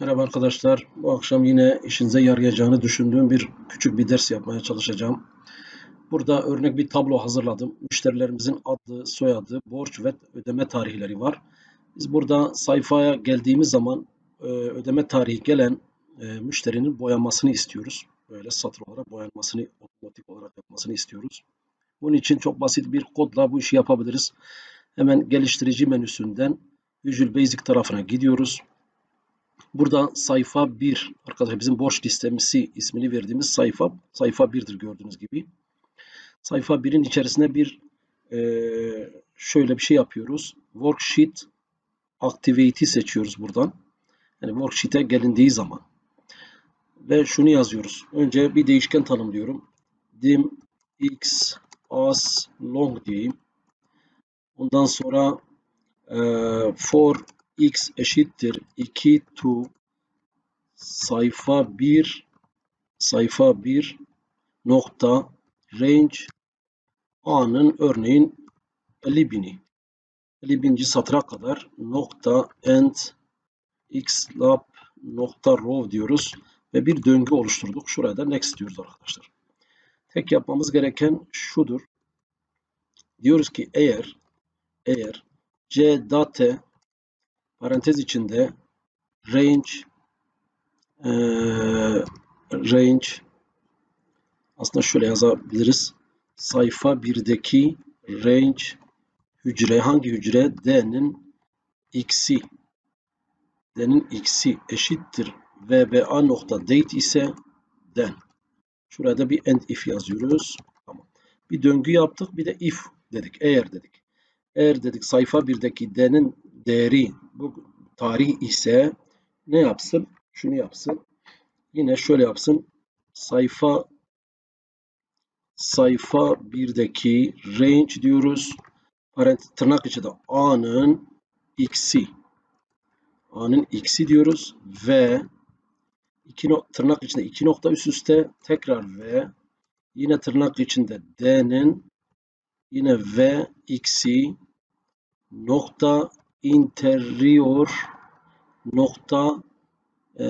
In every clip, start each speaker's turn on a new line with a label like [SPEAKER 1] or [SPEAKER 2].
[SPEAKER 1] Merhaba arkadaşlar. Bu akşam yine işinize yarayacağını düşündüğüm bir küçük bir ders yapmaya çalışacağım. Burada örnek bir tablo hazırladım. Müşterilerimizin adı, soyadı, borç ve ödeme tarihleri var. Biz burada sayfaya geldiğimiz zaman e, ödeme tarihi gelen e, müşterinin boyamasını istiyoruz. Böyle satır olarak boyanmasını otomatik olarak yapmasını istiyoruz. Bunun için çok basit bir kodla bu işi yapabiliriz. Hemen geliştirici menüsünden Visual Basic tarafına gidiyoruz. Burada sayfa 1 arkadaşlar bizim borç listemizi ismini verdiğimiz sayfa sayfa 1'dir gördüğünüz gibi. Sayfa 1'in içerisine bir e, şöyle bir şey yapıyoruz. Worksheet Activate'i seçiyoruz buradan. Yani worksheet'e gelindiği zaman. Ve şunu yazıyoruz. Önce bir değişken tanımlıyorum. dim x as long diyeyim. Ondan sonra e, for x eşittir 2 to sayfa 1 sayfa 1 nokta range a'nın örneğin 50 bini 50 binci satıra kadar nokta end x lab nokta row diyoruz ve bir döngü oluşturduk. Şuraya da next diyoruz arkadaşlar. Tek yapmamız gereken şudur. Diyoruz ki eğer eğer c date parantez içinde range e, range aslında şöyle yazabiliriz. Sayfa 1'deki range hücre hangi hücre? D'nin x'i D'nin x'i eşittir VBA nokta date ise den. Şurada bir end if yazıyoruz. Tamam. Bir döngü yaptık. Bir de if dedik. Eğer dedik. Eğer dedik sayfa 1'deki D'nin değeri bu tarih ise ne yapsın? Şunu yapsın. Yine şöyle yapsın. Sayfa sayfa 1'deki range diyoruz. Parantez tırnak içinde A'nın x'i A'nın x'i diyoruz ve iki tırnak içinde iki nokta üst üste tekrar v yine tırnak içinde d'nin yine v x'i nokta interior nokta e,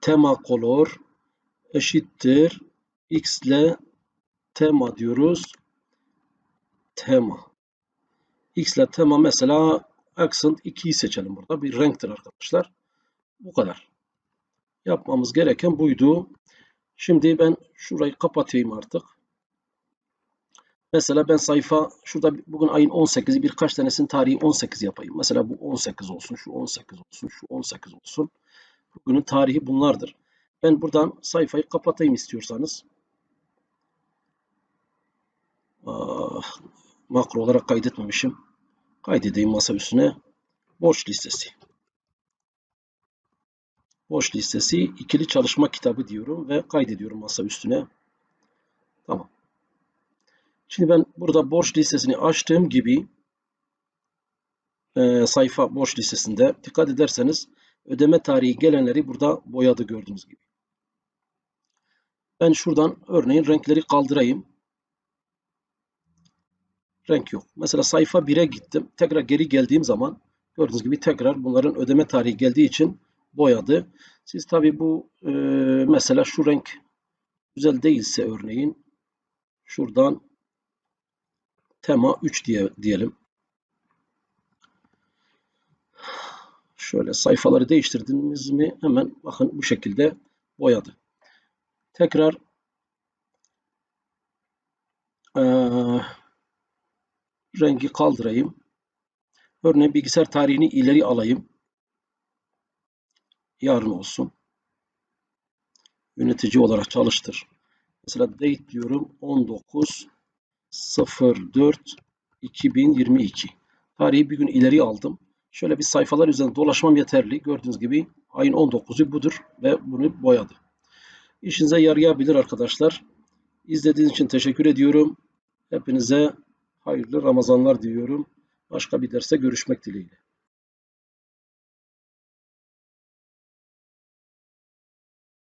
[SPEAKER 1] tema color eşittir x ile tema diyoruz. Tema. X ile tema mesela accent 2'yi seçelim burada. Bir renktir arkadaşlar. Bu kadar. Yapmamız gereken buydu. Şimdi ben şurayı kapatayım artık. Mesela ben sayfa şurada bugün ayın 18'i birkaç tanesinin tarihi 18 yapayım. Mesela bu 18 olsun, şu 18 olsun, şu 18 olsun. Bugünün tarihi bunlardır. Ben buradan sayfayı kapatayım istiyorsanız. Ah, makro olarak kaydetmemişim. Kaydedeyim masa üstüne. Borç listesi. Borç listesi ikili çalışma kitabı diyorum ve kaydediyorum masa üstüne. Şimdi ben burada borç listesini açtığım gibi e, sayfa borç listesinde dikkat ederseniz ödeme tarihi gelenleri burada boyadı gördüğünüz gibi. Ben şuradan örneğin renkleri kaldırayım. Renk yok. Mesela sayfa 1'e gittim. Tekrar geri geldiğim zaman gördüğünüz gibi tekrar bunların ödeme tarihi geldiği için boyadı. Siz tabi bu e, mesela şu renk güzel değilse örneğin şuradan tema 3 diye diyelim. Şöyle sayfaları değiştirdiniz mi hemen bakın bu şekilde boyadı. Tekrar e, rengi kaldırayım. Örneğin bilgisayar tarihini ileri alayım. Yarın olsun. Yönetici olarak çalıştır. Mesela date diyorum 19 04 2022. Tarihi bir gün ileri aldım. Şöyle bir sayfalar üzerinde dolaşmam yeterli. Gördüğünüz gibi ayın 19'u budur ve bunu boyadı. İşinize yarayabilir arkadaşlar. İzlediğiniz için teşekkür ediyorum. Hepinize hayırlı Ramazanlar diliyorum. Başka bir derste görüşmek dileğiyle.